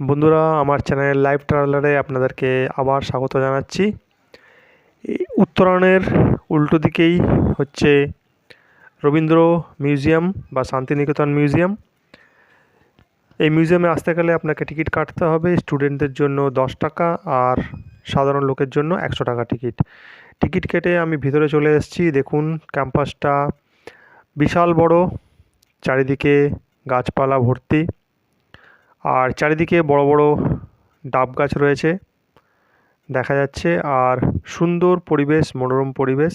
বন্ধুরা, আমার channel live ট্রাভেলারে আপনাদেরকে আবার স্বাগত জানাচ্ছি। উত্তরায়ণের উল্টো দিকেই হচ্ছে রবীন্দ্র মিউজিয়াম বা শান্তিনিকেতন মিউজিয়াম। এই মিউজিয়ামে আসতে গেলে আপনাকে টিকিট কাটতে হবে স্টুডেন্টদের জন্য দশ টাকা আর সাধারণ লোকের জন্য একশো টাকা টিকিট। টিকিট কেটে আমি ভিতরে চলে এসেছি। দেখুন, ক্যাম্পাসটা বিশাল বড়, চারিদিকে গাছপালা ভর্তি। আর চারিদিকে বড় বড় ডাব গাছ রয়েছে দেখা যাচ্ছে। আর সুন্দর পরিবেশ মনোরম পরিবেশ।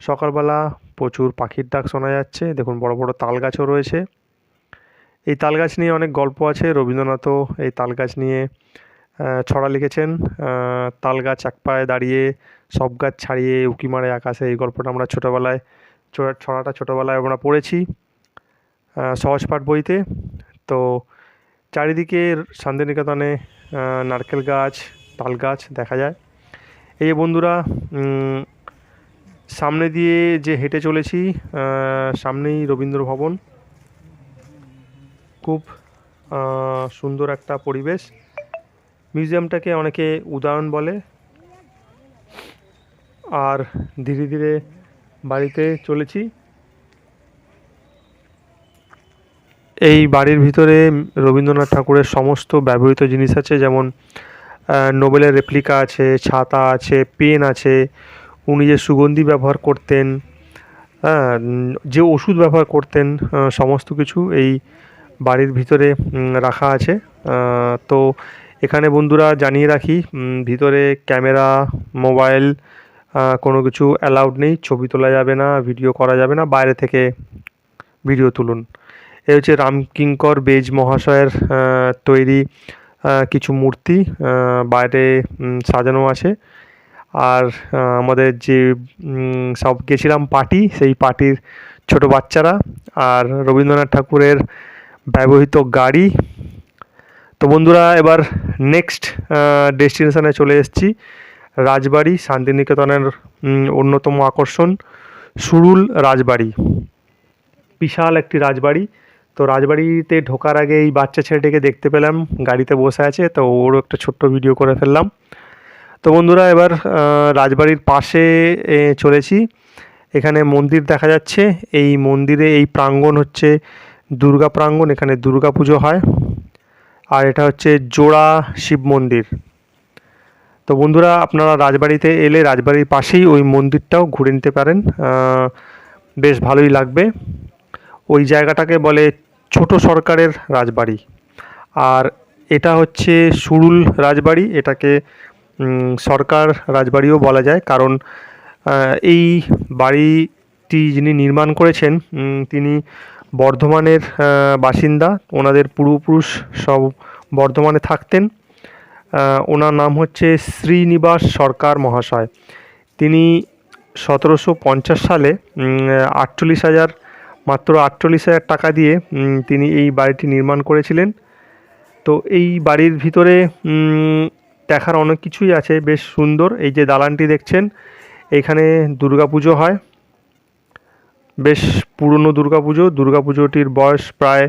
সকালবেলা প্রচুর পাখির ডাক শোনা যাচ্ছে। দেখুন বড় বড় তাল গাছও রয়েছে। এই তাল গাছ নিয়ে অনেক গল্প আছে। রবীন্দ্রনাথও এই তাল গাছ নিয়ে ছড়া লিখেছেন। তাল গাছ এক পায়ে দাঁড়িয়ে সব গাছ ছাড়িয়ে উকি মারে আকাশে। এই গল্পটা আমরা ছোটোবেলায় ছড়াটা ছোটোবেলায় আমরা পড়েছি আহ, সহজপাঠ বইতে। তো চারিদিকে শান্তিনিকেতনে নারকেল গাছ, তাল গাছ দেখা যায়। এই বন্ধুরা সামনে দিয়ে যে হেঁটে চলেছি সামনেই রবীন্দ্র ভবন। খুব সুন্দর একটা পরিবেশ। মিউজিয়ামটাকে অনেকে উদাহরণ বলে। আর ধীরে ধীরে বাড়িতে চলেছি। এই বাড়ির ভিতরে রবীন্দ্রনাথ ঠাকুরের সমস্ত ব্যবহৃত জিনিস আছে, যেমন নোবেলের রেপ্লিকা আছে, ছাতা আছে পেন আছে, উনি যে সুগন্ধি ব্যবহার করতেন হ্যাঁ যে ওষুধ ব্যবহার করতেন সমস্ত কিছু এই বাড়ির ভিতরে রাখা আছে। তো এখানে বন্ধুরা জানিয়ে রাখি ভিতরে ক্যামেরা, মোবাইল কোনো কিছু অ্যালাউড নেই, ছবি তোলা যাবে না ভিডিও করা যাবে না, বাইরে থেকে ভিডিও তুলুন। এ হচ্ছে রামকিঙ্কর বেজ মহাশয়ের তৈরি কিছু মূর্তি বাইরে সাজানো আছে। আর আমাদের যে সব গেছিলাম পার্টি, সেই পার্টির ছোট বাচ্চারা আর রবীন্দ্রনাথ ঠাকুরের ব্যবহৃত গাড়ি। তো বন্ধুরা, এবার নেক্সট ডেস্টিনেশনে চলে এসেছি। রাজবাড়ি, শান্তিনিকেতনের অন্যতম আকর্ষণ, সুরুল রাজবাড়ি। বিশাল একটি রাজবাড়ি। তো রাজবাড়িতে ঢোকার আগে এই বাচ্চা ছেলেটিকে দেখতে পেলাম, গাড়িতে বসে আছে, তো ওরও একটা ছোট্ট ভিডিও করে ফেললাম। তো বন্ধুরা, এবার রাজবাড়ির পাশে চলেছি। এখানে মন্দির দেখা যাচ্ছে। এই মন্দিরে এই প্রাঙ্গণ হচ্ছে দুর্গা প্রাঙ্গণ, এখানে দুর্গা পুজো হয়। আর এটা হচ্ছে জোড়া শিব মন্দির। তো বন্ধুরা, আপনারা রাজবাড়িতে এলে রাজবাড়ির পাশেই ওই মন্দিরটাও ঘুরে নিতে পারেন। বেশ ভালোই লাগবে। ওই জায়গাটাকে বলে ছোট সরকারের রাজবাড়ি। আর এটা হচ্ছে সুরুল রাজবাড়ি, এটাকে সরকার রাজবাড়িও বলা যায়। কারণ এই বাড়িটি যিনি নির্মাণ করেছেন তিনি বর্ধমানের বাসিন্দা। ওনাদের পূর্বপুরুষ সব বর্ধমানে থাকতেন। ওনার নাম হচ্ছে শ্রীনিবাস সরকার মহাশয়। তিনি সতেরোশো পঞ্চাশ সালে আটচল্লিশ হাজার মাত্র আটচল্লিশ হাজার টাকা দিয়ে তিনি এই বাড়িটি নির্মাণ করেছিলেন। তো এই বাড়ির ভিতরে দেখার অনেক কিছুই আছে, বেশ সুন্দর। এই যে দালানটি দেখছেন এইখানে দুর্গাপুজো হয়। বেশ পুরনো দুর্গাপুজো। দুর্গাপুজোটির বয়স প্রায়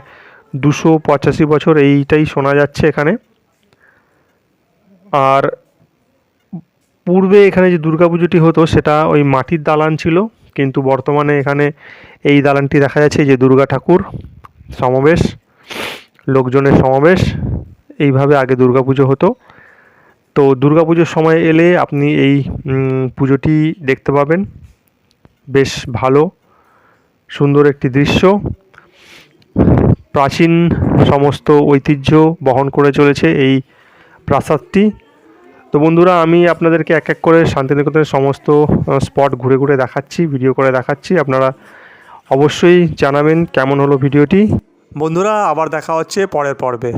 দুশো পঁচাশি বছর। এইটাই শোনা যাচ্ছে এখানে। আর পূর্বে এখানে যে দুর্গাপুজোটি হতো, সেটা ওই মাটির দালান ছিল। কিন্তু বর্তমানে এখানে এই দালানটি দেখা যাচ্ছে যে দুর্গা ঠাকুর সমাবেশ, লোকজনের সমাবেশ, এইভাবে আগে দুর্গাপুজো হতো। তো দুর্গাপুজোর সময় এলে আপনি এই পুজোটি দেখতে পাবেন। বেশ ভালো, সুন্দর একটি দৃশ্য। প্রাচীন সমস্ত ঐতিহ্য বহন করে চলেছে এই প্রাসাদটি। তো বন্ধুরা, আমি আপনাদেরকে এক এক করে শান্তিনিকেতনের সমস্ত স্পট ঘুরে ঘুরে দেখাচ্ছি ভিডিও করে দেখাচ্ছি। আপনারা অবশ্যই জানাবেন কেমন হলো ভিডিওটি বন্ধুরা, আবার দেখা হচ্ছে পরের পর্বে।